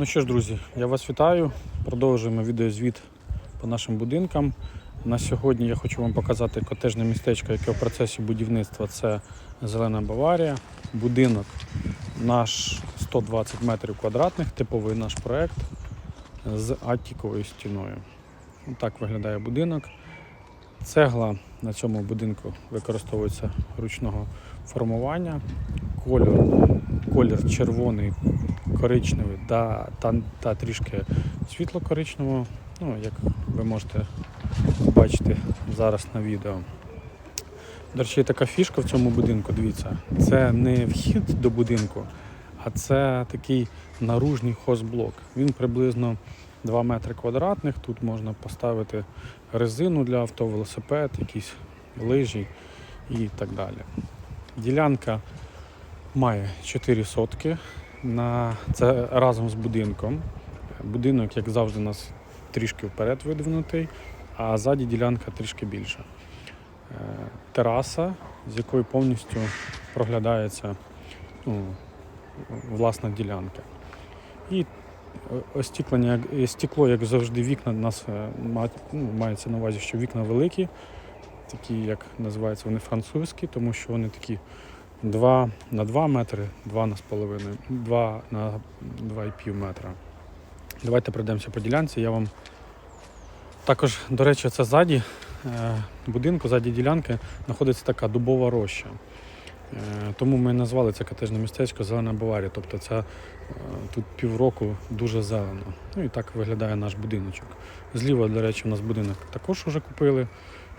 Ну що ж, друзі, я вас вітаю. Продовжуємо відеозвіт по нашим будинкам. На сьогодні я хочу вам показати котежне містечко, яке в процесі будівництва це Зелена Баварія. Будинок наш 120 метрів квадратних, типовий наш проект з атіковою стіною. Так виглядає будинок. Цегла на цьому будинку використовується ручного формування. Кольор, колір червоний, коричневий та, та, та трішки світло-коричневого, ну, як ви можете бачити зараз на відео. До речі, така фішка в цьому будинку, дивіться, це не вхід до будинку, а це такий наружний хозблок. Він приблизно 2 метри квадратних. Тут можна поставити резину для авто, велосипед, якісь лижі і так далі. Ділянка має 4 сотки. На... Це разом з будинком. Будинок, як завжди, у нас трішки вперед видвинутий, а ззаді ділянка трішки більша. Е, Тераса, з якої повністю проглядається ну, власна ділянка. І е, остіклення, стекло, як завжди, вікна нас е, ну, мається на увазі, що вікна великі, такі, як називаються вони французькі, тому що вони такі 2 на 2 метри, 2 на з половиною, 2 на 2,5 метра. Давайте пройдемося по ділянці. Я вам також, до речі, це ззаді е, будинку, ззаді ділянки знаходиться така дубова роща. Е, Тому ми назвали це котежне містечко Зелена Баварія. Тобто це е, тут півроку дуже зелено. Ну і так виглядає наш будиночок. Зліва, до речі, у нас будинок також вже купили.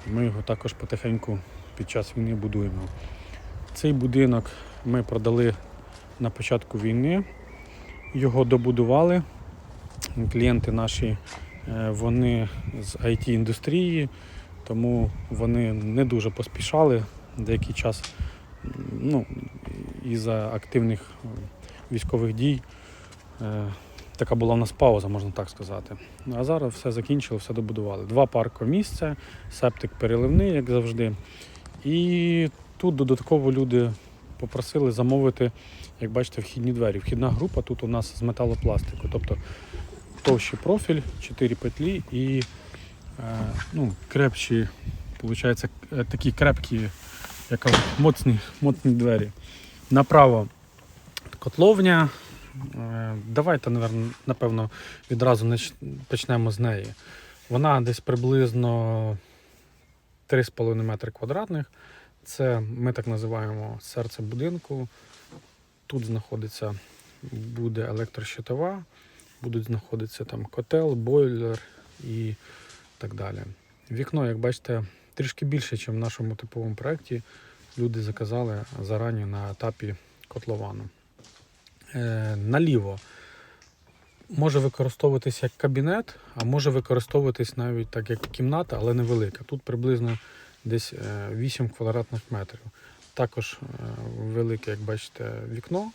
Ми його також потихеньку під час війни будуємо. Цей будинок ми продали на початку війни. Його добудували. Клієнти наші е, вони з IT-індустрії, тому вони не дуже поспішали деякий час. Ну, із-за активних е, військових дій. е, Така була в нас пауза, можна так сказати. А зараз все закінчили, все добудували. Два паркомісця, септик переливний, як завжди. І тут додатково люди попросили замовити, як бачите, вхідні двері. Вхідна група тут у нас з металопластику. Тобто товщий профіль, 4 петлі і е, ну, крепші, виходить, такі крепкі, як моцні, моцні двері. Направо котловня. Е, Давайте, напевно, відразу почнемо з неї. Вона десь приблизно 3,5 метри квадратних. Це ми так називаємо серце будинку. Тут знаходиться буде електрощитова, будуть знаходитися там котел, бойлер і так далі. Вікно, як бачите, трішки більше, ніж в нашому типовому проєкті. Люди заказали зарані на етапі котловану. Е, наліво може використовуватись як кабінет, а може використовуватись навіть так як кімната, але невелика. Тут приблизно десь е, 8 квадратних метрів. Також е, велике, як бачите, вікно.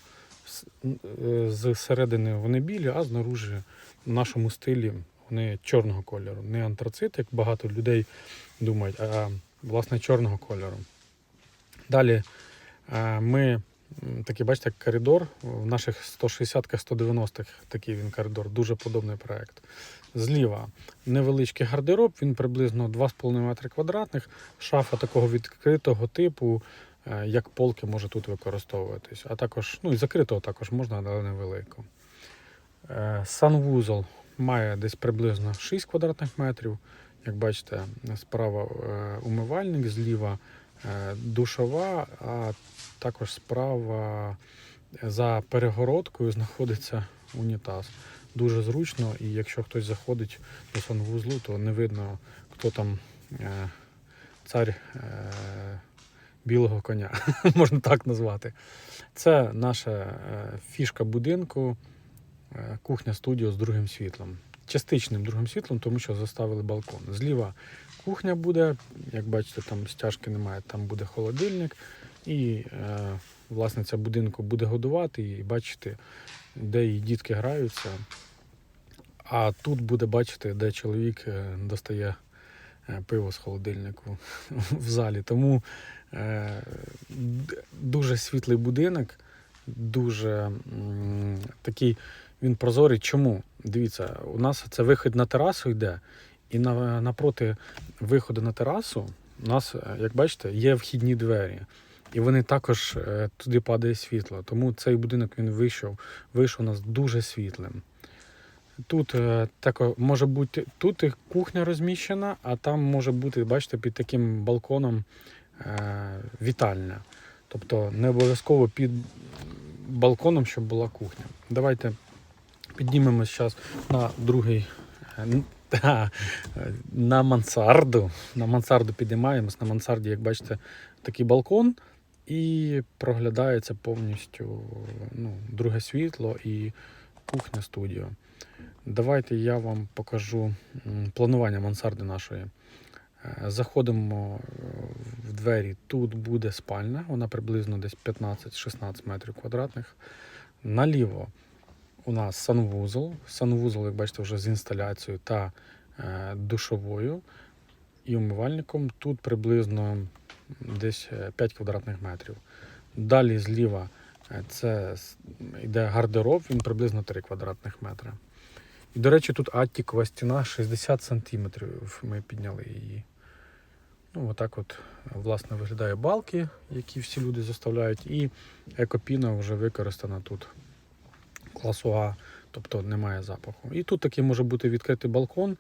Е, середини вони білі, а знаружи в нашому стилі вони чорного кольору. Не антрацит, як багато людей думають, а власне чорного кольору. Далі е, ми такий, бачите, коридор в наших 160-х, 190-х такий він коридор, дуже подобний проект. Зліва невеличкий гардероб, він приблизно 2,5 метри квадратних, шафа такого відкритого типу, е, як полки може тут використовуватись. А також, ну і закритого також можна, але невелико. Е, Санвузол має десь приблизно 6 квадратних метрів. Як бачите, справа е, умивальник, зліва душова, а також справа за перегородкою знаходиться унітаз. Дуже зручно, і якщо хтось заходить до санвузлу, то не видно, хто там е, цар е, білого коня, можна так назвати. Це наша е, фішка будинку, е, кухня студіо з другим світлом. Частичним другим світлом, тому що заставили балкон. Зліва кухня буде, як бачите, там стяжки немає, там буде холодильник. І е, власниця будинку буде годувати і бачити, де її дітки граються. А тут буде бачити, де чоловік е, достає е, пиво з холодильнику в залі. Тому е, дуже світлий будинок, дуже м, такий він прозорий. Чому? Дивіться, у нас це вихід на терасу йде, і на, напроти виходу на терасу у нас, е, як бачите, є вхідні двері. І вони також е, туди падає світло. Тому цей будинок він вийшов, вийшов у нас дуже світлим. Тут е, тако, може бути тут кухня розміщена, а там може бути, бачите, під таким балконом вітальня. Тобто не обов'язково під балконом, щоб була кухня. Давайте піднімемось зараз на другий. е, На мансарду. На мансарду підіймаємось. На мансарді, як бачите, такий балкон, і проглядається повністю ну, друге світло і кухня студіо. Давайте я вам покажу планування мансарди нашої. Е, Заходимо е, в двері. Тут буде спальня, вона приблизно десь 15-16 метрів квадратних. Наліво у нас санвузол. Санвузол, як бачите, вже з інсталяцією та е, душовою і умивальником. Тут приблизно десь е, 5 квадратних метрів. Далі зліва е, це йде гардероб, він приблизно 3 квадратних метри. І, до речі, тут аттікова стіна 60 сантиметрів. Ми підняли її. Ну, отак от, е, власне, виглядає балки, які всі люди заставляють, і екопіна вже використана тут класу А, тобто немає запаху. І тут такий може бути відкритий балкон.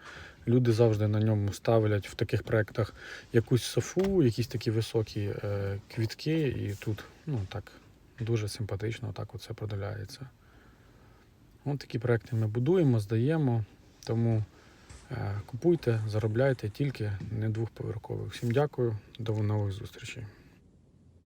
Люди завжди на ньому ставлять в таких проєктах якусь софу, якісь такі високі е, квітки, і тут ну, так, дуже симпатично так оце продивляється. Ось такі проекти ми будуємо, здаємо. Тому е, купуйте, заробляйте тільки не двохповерхових. Всім дякую, до нових зустрічей.